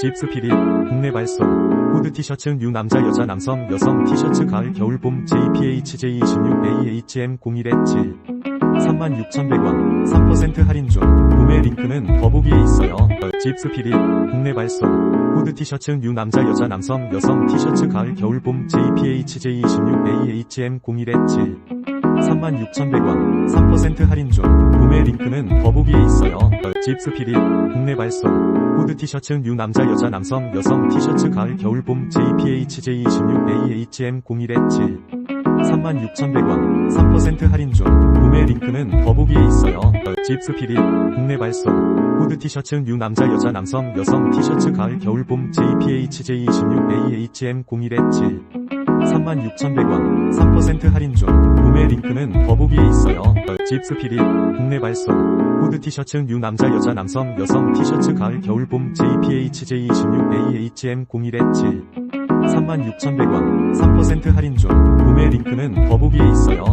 집스피릿 국내 발송 후드 티셔츠 뉴 남자 여자 남성 여성 티셔츠 가을 겨울 봄 JPHJ26AHM 01-7 36,100원 3% 할인 중. 구매 링크는 더보기에 있어요. 집스피릿 국내 발송 후드 티셔츠 뉴 남자 여자 남성 여성 티셔츠 가을 겨울 봄 JPHJ26AHM 01-7 36,100원 3% 할인 중 구매 링크는 더보기에 있어요. 집스피릿 국내 발송 후드 티셔츠 뉴 남자 여자 남성 여성 티셔츠 가을 겨울 봄 JPHJ26AHM 01-7 36,100원 3% 할인 중 구매 링크는 더보기에 있어요. 집스피릿 국내 발송 후드 티셔츠 뉴 남자 여자 남성 여성 티셔츠 가을 겨울 봄 JPHJ26AHM 01-7 36,100원 3% 할인 중 링크는 더보기에 있어요. 집스피릿 국내 발송 후드 티셔츠 뉴 남자 여자 남성 여성 티셔츠 가을 겨울 봄 JPHJ26AHM 01-7 36,100원 3% 할인 중. 구매 링크는 더보기에 있어요